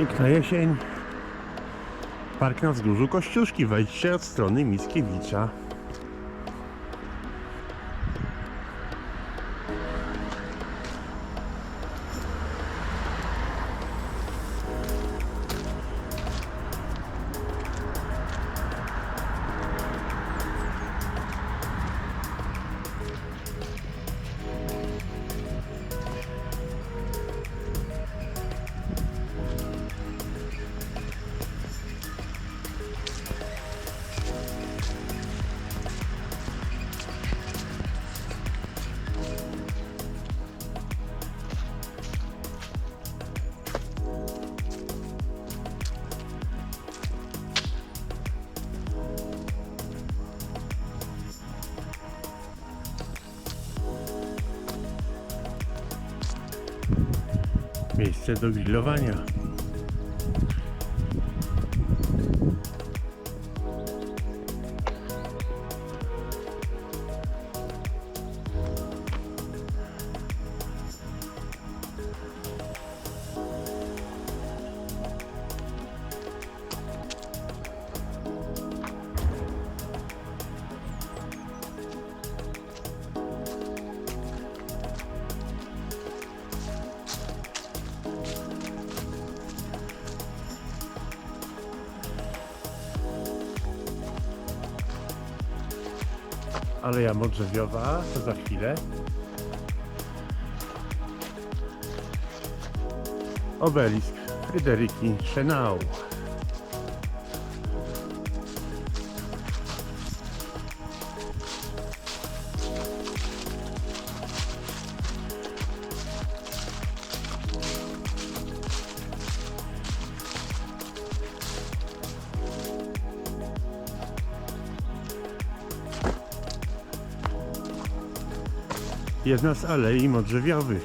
Piękna jesień. Park na wzgórzu Kościuszki. Wejście od strony Mickiewicza. Miejsce do grillowania. Aleja Modrzewiowa, za chwilę. Obelisk Fryderyki Chenau. Jedna z alei modrzewiowych.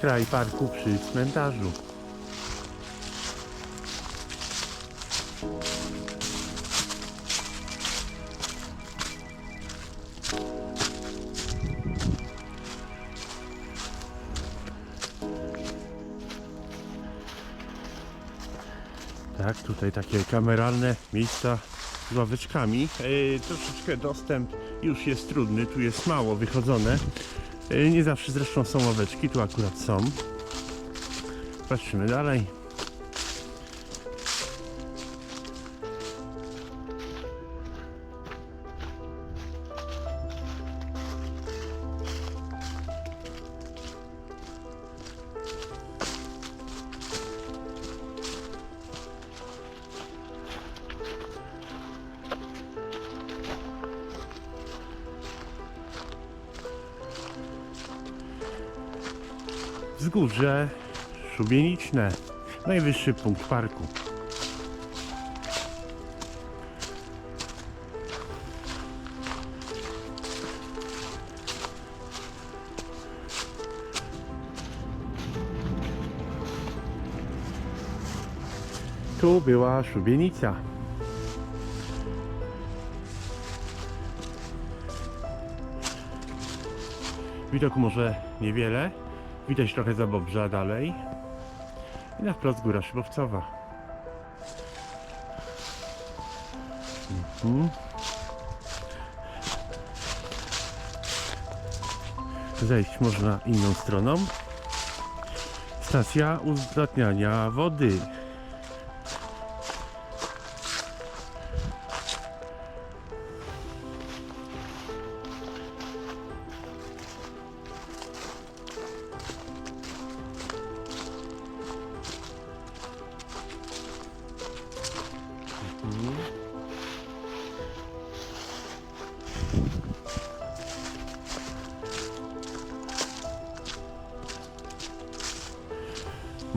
Kraj parku przy cmentarzu. Tutaj takie kameralne miejsca z ławeczkami. E, troszeczkę dostęp już jest trudny, tu jest mało wychodzone. E, nie zawsze zresztą są ławeczki, tu akurat są. Patrzymy dalej. Wzgórze Szubieniczne. Najwyższy punkt parku. Tu była szubienica. Widoku może niewiele, Widać trochę zabobrza dalej. I na wprost góra szybowcowa. Mhm. Zejść można inną stroną. Stacja uzdatniania wody.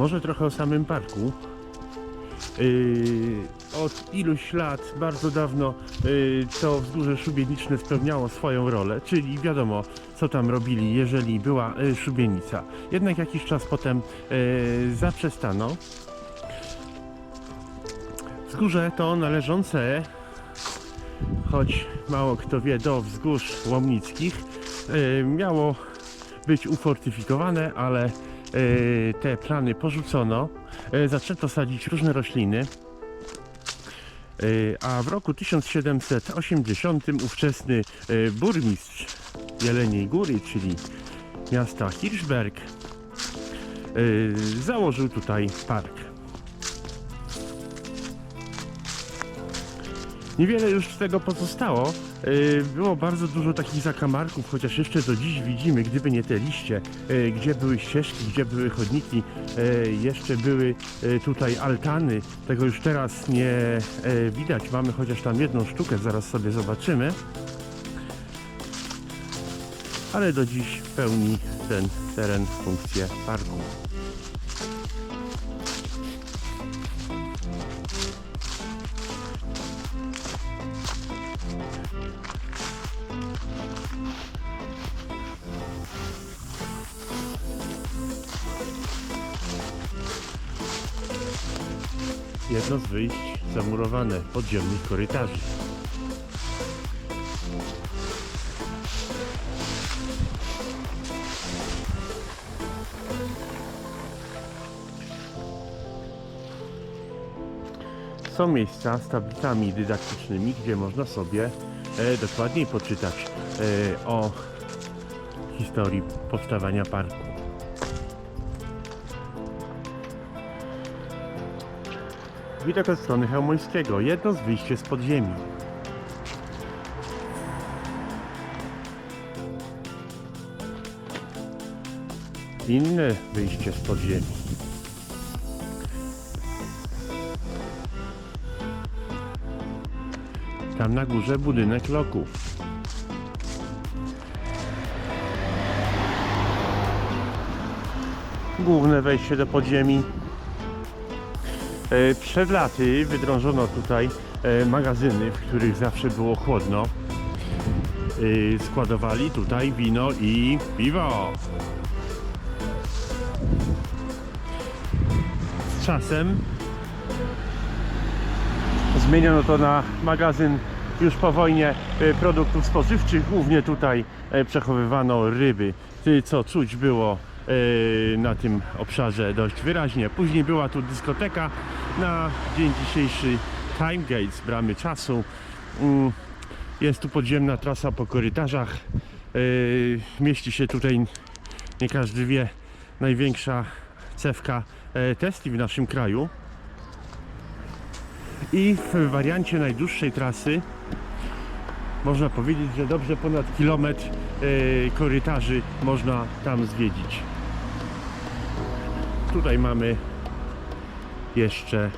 Może trochę o samym parku. Yy, od iluś lat, bardzo dawno y, to wzgórze szubieniczne spełniało swoją rolę, czyli wiadomo co tam robili, jeżeli była y, szubienica. Jednak jakiś czas potem y, zaprzestano. Wzgórze to należące, choć mało kto wie, do wzgórz łomnickich, y, miało być ufortyfikowane, ale te plany porzucono. Y, Zaczęto sadzić różne rośliny. Y, A w roku 1780 ówczesny burmistrz Jeleniej Góry, czyli miasta Hirschberg, założył tutaj park. Niewiele już z tego pozostało. Yy, Było bardzo dużo takich zakamarków, chociaż jeszcze do dziś widzimy, gdyby nie te liście, yy, gdzie były ścieżki, gdzie były chodniki, yy, jeszcze były tutaj altany. Tego już teraz nie widać. Mamy chociaż tam jedną sztukę, zaraz sobie zobaczymy. Ale do dziś pełni ten teren funkcję parku. Z wyjść zamurowane podziemnych korytarzy. Są miejsca z tablicami dydaktycznymi, gdzie można sobie e, dokładniej poczytać e, o historii powstawania parku. Widok od strony Chełmońskiego. Jedno z wyjście z podziemi. Inne wyjście z podziemi. Tam na górze budynek loku. Główne wejście do podziemi. E, Przed laty wydrążono tutaj e, magazyny, w których zawsze było chłodno. E, Składowali tutaj wino i piwo. Z czasem zmieniono to na magazyn już po wojnie produktów spożywczych. Głównie tutaj przechowywano ryby, Ty, co czuć było na tym obszarze dość wyraźnie. Później była tu dyskoteka na dzień dzisiejszy Time Gates, bramy czasu. Mm, Jest tu podziemna trasa po korytarzach. E, Mieści się tutaj, nie każdy wie, największa cewka e, testi w naszym kraju. I w wariancie najdłuższej trasy można powiedzieć, że dobrze ponad kilometr e, korytarzy można tam zwiedzić. Tutaj mamy jeszcze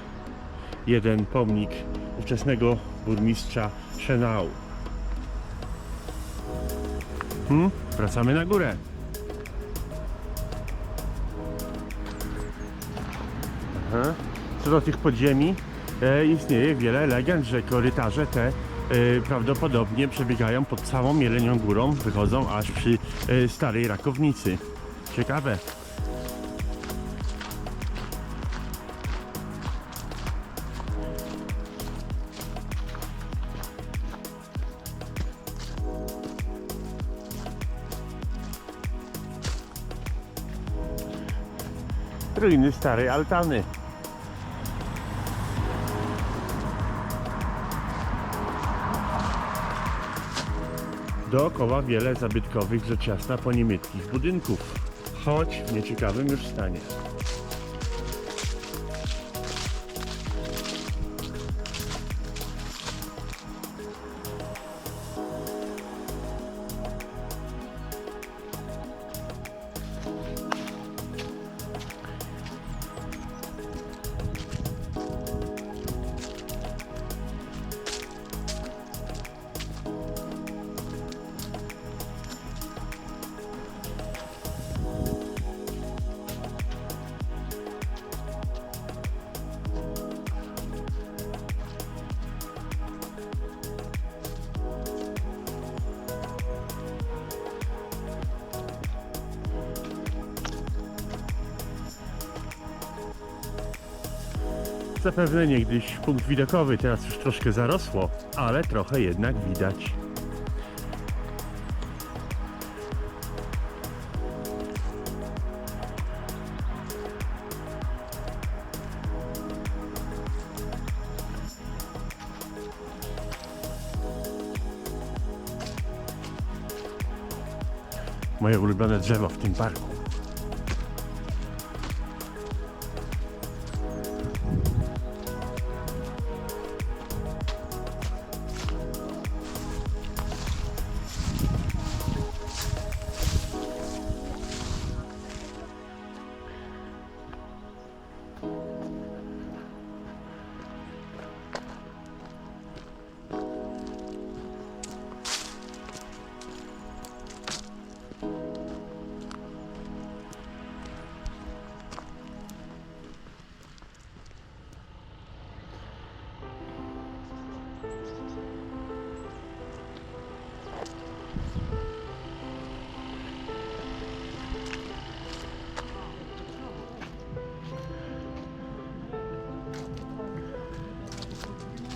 jeden pomnik ówczesnego burmistrza Szenau. Hmm? Wracamy na górę. Aha. Co do tych podziemi, e, istnieje wiele legend, że korytarze te e, prawdopodobnie przebiegają pod całą Jelenią Górą, wychodzą aż przy e, starej rakownicy. Ciekawe. Ruiny starej altany. Dookoła wiele zabytkowych, rzecz jasna, poniemieckich budynków, choć w nieciekawym już stanie. Zapewne niegdyś punkt widokowy, teraz już troszkę zarosło, ale trochę jednak widać. Moje ulubione drzewo w tym parku.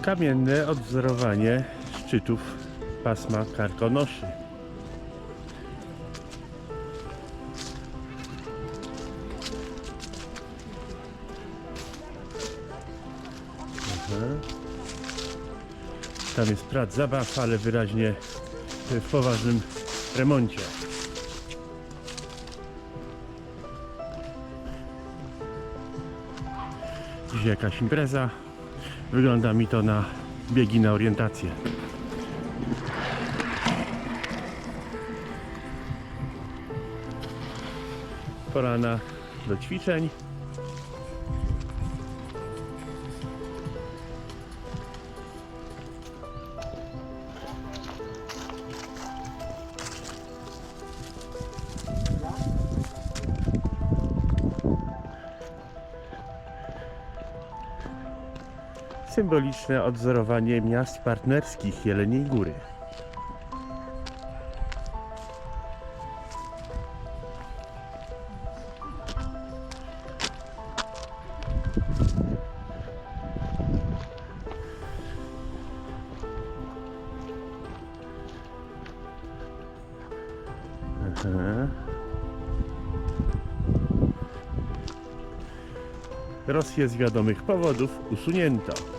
Kamienne odwzorowanie szczytów pasma Karkonoszy. Mhm. Tam jest plac zabaw, ale wyraźnie w poważnym remoncie. Dzisiaj jakaś impreza. Wygląda mi to na biegi na orientację. Pora na do ćwiczeń. Symboliczne odwzorowanie miast partnerskich Jeleniej Góry. Rosję z wiadomych powodów usunięto.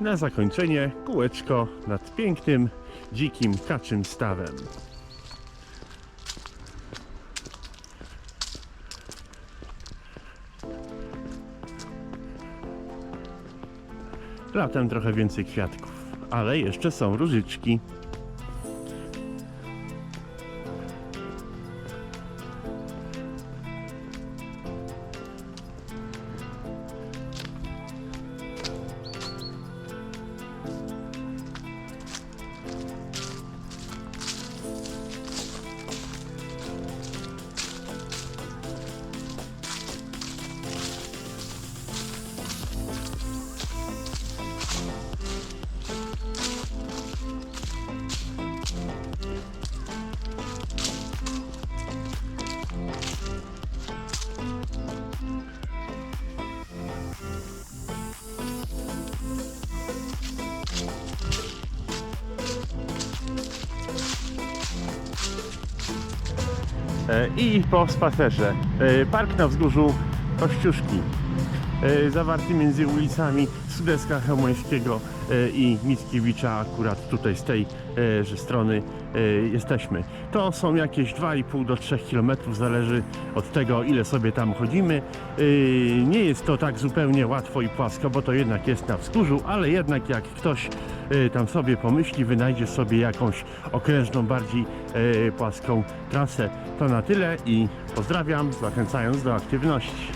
Na zakończenie kółeczko nad pięknym, dzikim, kaczym stawem. Latem trochę więcej kwiatków, ale jeszcze są różyczki. I po spacerze. E, Park na wzgórzu Kościuszki. E, Zawarty między ulicami Sudecka Chełmońskiego e, i Mickiewicza, akurat tutaj z tej e, strony e, jesteśmy. To są jakieś 2,5 do 3 km, zależy od tego ile sobie tam chodzimy. E, Nie jest to tak zupełnie łatwo i płasko, bo to jednak jest na wzgórzu, ale jednak jak ktoś e, tam sobie pomyśli, wynajdzie sobie jakąś okrężną, bardziej e, płaską trasę. To na tyle i pozdrawiam, zachęcając do aktywności.